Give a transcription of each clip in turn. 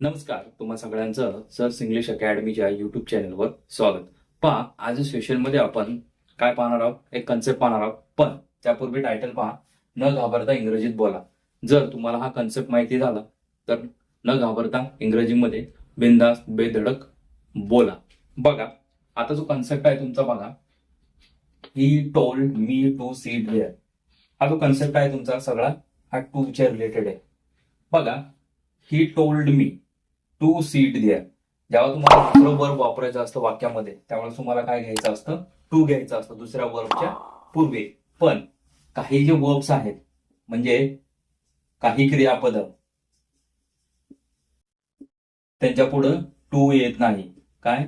नमस्कार तुम्हा सगळ्यांचं सर्स इंग्लिश अकॅडमीच्या युट्यूब चॅनलवर स्वागत. पहा आज सेशनमध्ये आपण काय पाहणार आहोत? एक कन्सेप्ट पाहणार आहोत. पण त्यापूर्वी टायटल पहा. न घाबरता इंग्रजीत बोला. जर तुम्हाला हा कन्सेप्ट माहिती झाला तर न घाबरता इंग्रजीमध्ये बिंदास बेधडक बोला. बघा आता जो कन्सेप्ट आहे तुमचा बघा. He told me to sit there हा जो कन्सेप्ट आहे तुमचा सगळा हा टूच्या रिलेटेड आहे. बघा he told me to sit द्या जेव्हा तुम्हाला दुसरं वर्ब वापरायचं असतं वाक्यामध्ये त्यावेळेस तुम्हाला काय घ्यायचं असतं? टू घ्यायचं असतं दुसऱ्या वर्बच्या पूर्वी. पण काही जे वर्ब्स आहेत म्हणजे काही क्रियापद त्यांच्या पुढं टू येत नाही. काय?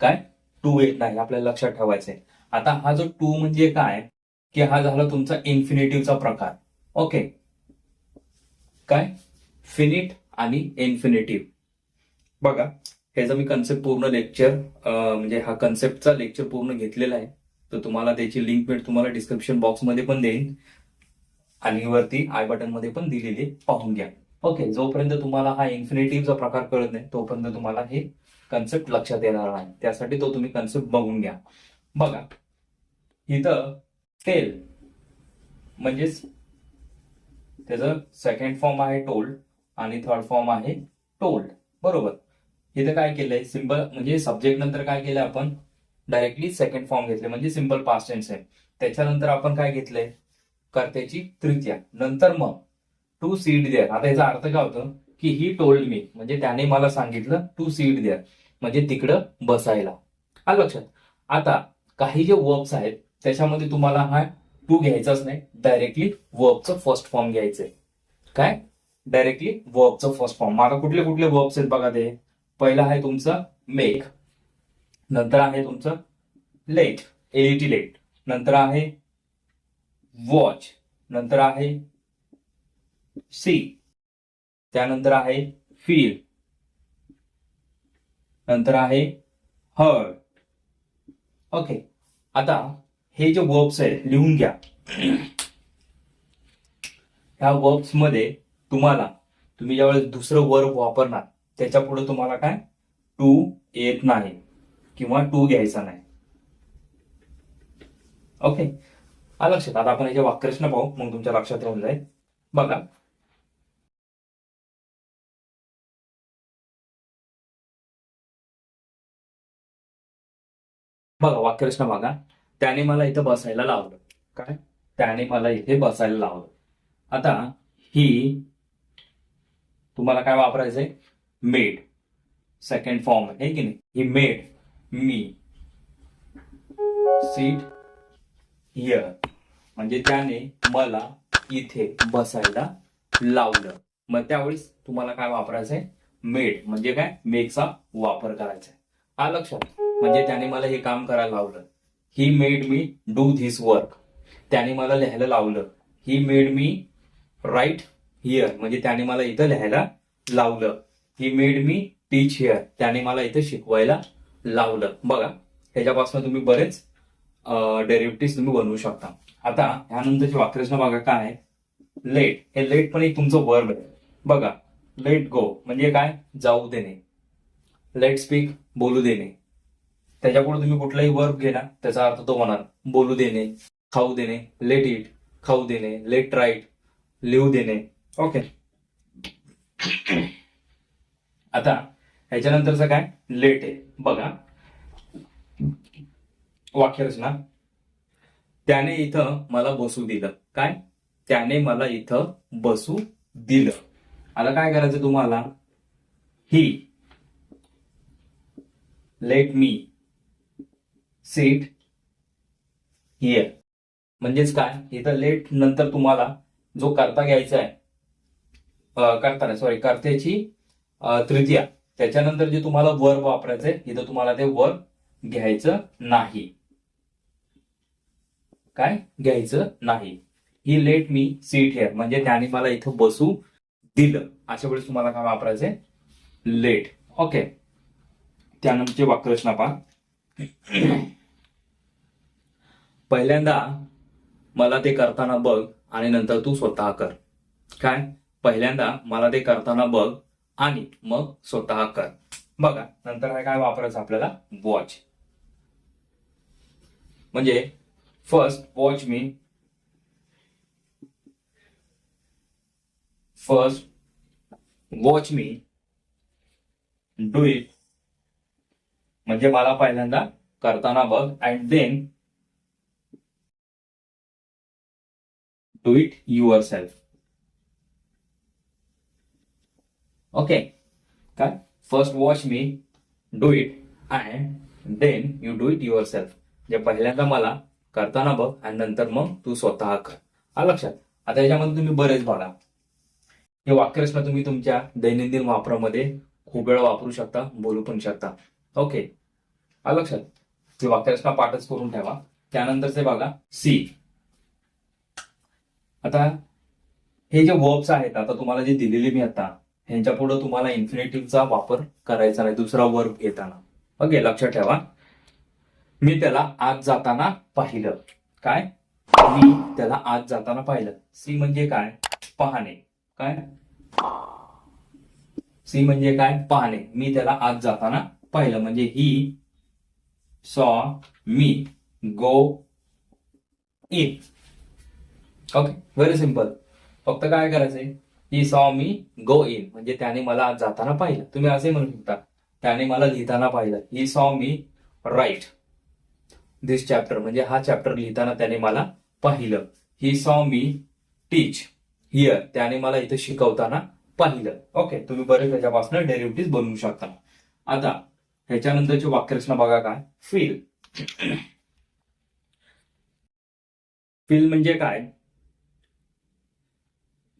काय? टू येत नाही. आपल्याला लक्षात ठेवायचंय. आता हा जो टू म्हणजे काय? की हा झाला तुमचा इन्फिनेटिव्हचा प्रकार. ओके काय? फिनिट आणि इन्फिनिटिव्ह बघा ह्याचं मी कन्सेप्ट पूर्ण लेक्चर म्हणजे हा कन्सेप्टचा लेक्चर पूर्ण घेतलेला आहे. तर तुम्हाला त्याची लिंक मी तुम्हाला डिस्क्रिप्शन बॉक्समध्ये पण देईन. आणि वरती आय बटनमध्ये पण दिलेली पाहून घ्या. ओके जोपर्यंत तुम्हाला हा इन्फिनेटिव्हचा प्रकार कळत नाही तोपर्यंत तुम्हाला हे कन्सेप्ट लक्षात येणार नाही. त्यासाठी तो तुम्ही कन्सेप्ट बघून घ्या. बघा इथं तेल म्हणजेच त्याचं सेकंड फॉर्म आहे टोल्ड आणि थर्ड फॉर्म आहे टोल्ड बरोबर? इथं काय केलंय? सिंपल म्हणजे सब्जेक्ट नंतर काय केलं आपण? डायरेक्टली सेकंड फॉर्म घेतले म्हणजे सिंपल पास्ट टेन्स आहे. त्याच्यानंतर आपण काय घेतलंय? कर्त्याची तृतीया नंतर मग टू सीट देअर आता याचा अर्थ काय होतो? की ही टोल्ड मी म्हणजे त्याने मला सांगितलं टू सीट देअर म्हणजे तिकडं बसायला. आलं लक्षात? आता काही जे वर्ब्स आहेत त्याच्यामध्ये तुम्हाला हा टू घ्यायचाच नाही. डायरेक्टली वर्बचं फर्स्ट फॉर्म घ्यायचंय. काय? डायरेक्टली वर्बचं फर्स्ट फॉर्म आता कुठले कुठले वर्ब्स आहेत बघा ते. पहिलं आहे तुमचं मेक नंतर आहे तुमचं लेट एलिटी लेट नंतर आहे वॉच नंतर आहे सी त्यानंतर आहे फील नंतर आहे हर्ड ओके आता हे जे वर्ब्स आहेत लिहून घ्या. ह्या वर्ब्समध्ये तुम्हाला तुम्ही ज्यावेळेस दुसरं वर्ब वापरणार त्याच्या पुढे तुम्हाला काय? टू येत नाही किंवा टू घ्यायचा नाही. ओके आ लक्षात आता आपण याच्या वाक्यरचना पाहू मग तुमच्या लक्षात राहून जाईल. बघा. बघा वाक्यरचना बघा. त्याने मला इथं बसायला लावलं. काय? त्याने मला इथे बसायला लावलं. आता ही तुम्हाला काय वापरायचंय? मेड. सेकंड फॉर्म आहे की नाही? He made me. Sit here म्हणजे त्याने मला इथे बसायला लावलं. मग त्यावेळेस तुम्हाला काय वापरायचंय? मेड. म्हणजे काय? मेकचा वापर करायचा आहे हा लक्षात म्हणजे त्याने मला हे काम करायला लावलं. He made me do this work त्याने मला लिहायला लावलं. He made me write here म्हणजे त्याने मला इथं लिहायला लावलं. He made me teach here त्याने मला इथं शिकवायला लावलं. बघा ह्याच्यापासून तुम्ही बरेच डेरिव्हेटिव्ह तुम्ही बनवू शकता. आता ह्यानंतरची वाक्यरचना बघा काय आहे. लेट हे लेट पण एक तुमचं वर्ब आहे. बघा लेट गो म्हणजे काय? जाऊ देणे. लेट स्पीक बोलू देणे. त्याच्यापुढे तुम्ही कुठलाही वर्ब घेणार त्याचा अर्थ तो होणार बोलू देणे खाऊ देणे लेट इट खाऊ देणे लेट राईट लिहू देणे. ओके आता ह्याच्यानंतरचं काय? लेट आहे. बघा. वाक्यरचना त्याने इथं मला बसू दिलं. काय? त्याने मला इथं बसू दिलं. आता काय करायचं तुम्हाला? He let me sit here म्हणजेच काय? इथं लेट नंतर तुम्हाला जो करता घ्यायचा आहे करताना सॉरी कर्त्याची तृतीया. त्याच्यानंतर जे तुम्हाला वर्ब वापरायचंय इथं तुम्हाला ते वर्ब घ्यायचं नाही. काय? घ्यायचं नाही. He let me sit here म्हणजे त्याने मला इथं बसू दिलं. अशा वेळेस तुम्हाला काय वापरायचंय? लेट ओके त्यानंतरचे वाक्यरचना पहा. पहिल्यांदा मला ते करताना बघ आणि नंतर तू स्वतः कर. काय? पहिल्यांदा मला ते करताना बघ आणि मग स्वतः कर. बघा नंतर काय काय वापरायचं आपल्याला? वॉच म्हणजे first watch me first watch me do it म्हणजे मला पहिल्यांदा करताना बघ and then do it yourself okay काय first watch me do it and then you do it yourself पहिल्यांदा मला करताना बघ आणि नंतर मग तू स्वतः कर. हा लक्षात? आता याच्यामध्ये तुम्ही बरेच बघा. हे वाक्यरचना तुम्ही तुमच्या दैनंदिन वापरामध्ये खूप वेळ वापरू शकता बोलू पण शकता. ओके हा लक्षात? ही वाक्यरचना पाठच करून ठेवा. त्यानंतर ते बघा. सी आता हे जे वर्ब्स आहेत आता तुम्हाला जे दिलेले मी आता ह्यांच्या पुढे तुम्हाला इन्फिनेटिव्हचा वापर करायचा नाही दुसरा वर्ब घेताना. ओके लक्षात ठेवा. मी त्याला आज जाताना पाहिलं. काय? मी त्याला आज जाताना पाहिलं. सी म्हणजे काय? पाहणे. काय? सी म्हणजे काय? पाहणे. मी त्याला आज जाताना पाहिलं. म्हणजे he saw me going okay very simple फक्त काय करायचंय? ही सॉ मी गो इन म्हणजे त्याने मला आज जाताना पाहिलं. तुम्ही असे म्हणू शकता. त्याने मला लिहिताना पाहिलं. He saw me write this chapter म्हणजे हा चॅप्टर लिहिताना त्याने मला पाहिलं. He saw me teach here त्याने मला इथं शिकवताना पाहिलं. ओके तुम्ही बरेच त्याच्यापासून डेरिव्हेटिव्ह बनवू शकता. आता ह्याच्यानंतरची वाक्यरचना बघा काय? फील फील म्हणजे काय?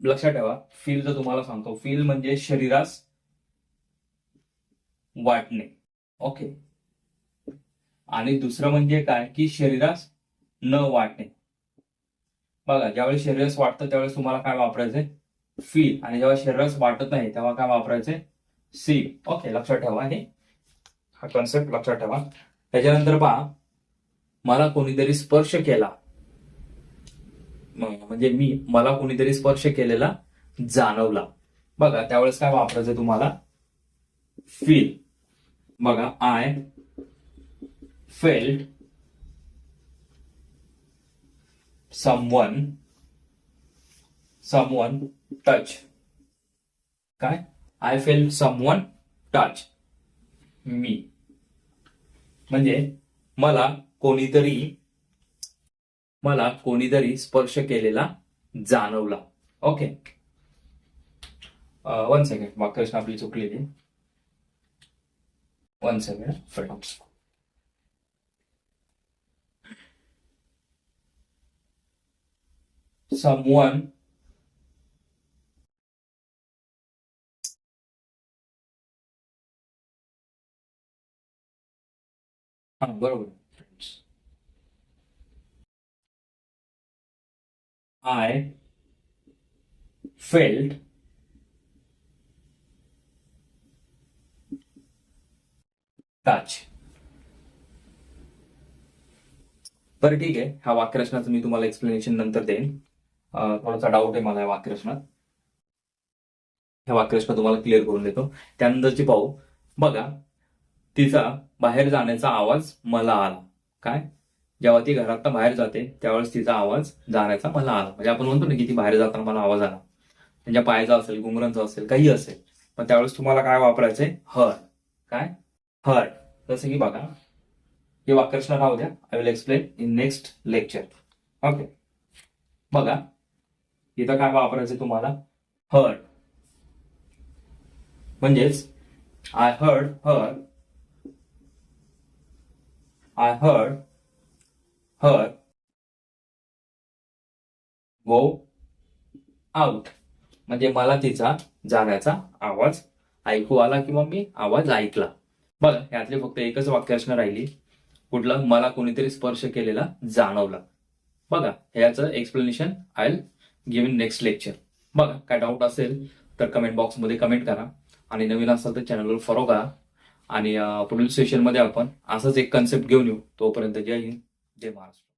लक्षात ठेवा फील तर तुम्हाला सांगतो. फील म्हणजे शरीरास वाटणे. ओके आणि दुसरं म्हणजे काय? की शरीरास न वाटणे. बघा ज्यावेळेस शरीरास वाटतं त्यावेळेस तुम्हाला काय वापरायचंय? फील आणि जेव्हा शरीरास वाटत नाही तेव्हा काय वापरायचंय? सी ओके लक्षात ठेवा हे. हा कॉन्सेप्ट लक्षात ठेवा. त्याच्यानंतर पहा मला कोणीतरी स्पर्श केला. म्हणजे मी मला कोणीतरी स्पर्श केलेला जाणवला. बघा त्यावेळेस काय वापरायचं तुम्हाला? फील बघा I felt someone someone touch काय? I fell someone touch me म्हणजे मला कोणीतरी मला कोणीतरी स्पर्श केलेला जाणवला. ओके वन सेकंड वाक्यरचना आपली चुकलेली. वन सेकंड फ्रेंड्स someone हा बरोबर. I felt touch. बरं ठीक आहे. ह्या वाक्यरचनाचं मी तुम्हाला एक्सप्लेनेशन नंतर देईन. थोडासा डाऊट आहे मला या वाक्यरचनात. ह्या वाक्यरचना तुम्हाला क्लिअर करून देतो. त्यानंतरची पाहू. बघा तिचा बाहेर जाण्याचा आवाज मला आला. काय? जेव्हा ती घरातनं बाहेर जाते त्यावेळेस तिचा आवाज जाण्याचा मला आला. म्हणजे आपण म्हणतो ना की ती बाहेर जाताना मला आवाज आला. त्यांच्या पायाचा असेल घुंगरांचा असेल काही असेल. पण त्यावेळेस तुम्हाला काय वापरायचंय? हर. काय? हर. जसं की बघा हे वाक्यरचना राहू द्या. I will explain in next lecture okay बघा इथं काय वापरायचं तुम्हाला? हर्ड म्हणजेच I heard her I heard her go out म्हणजे मला तिचा जाण्याचा आवाज ऐकू आला किंवा मी आवाज ऐकला. बघा यातली फक्त एकच वाक्यरचना राहिली. कुठलं? मला कोणीतरी स्पर्श केलेला जाणवला. बघा ह्याचं explanation I give in next lecture बघा काय डाऊट असेल तर कमेंट बॉक्समध्ये कमेंट करा. आणि नवीन असाल तर चॅनलवर फॉलो करा. आणि पुढील सेशनमध्ये आपण असंच एक कन्सेप्ट घेऊन येऊ. तोपर्यंत जय हिंद. जय महाराष्ट्र.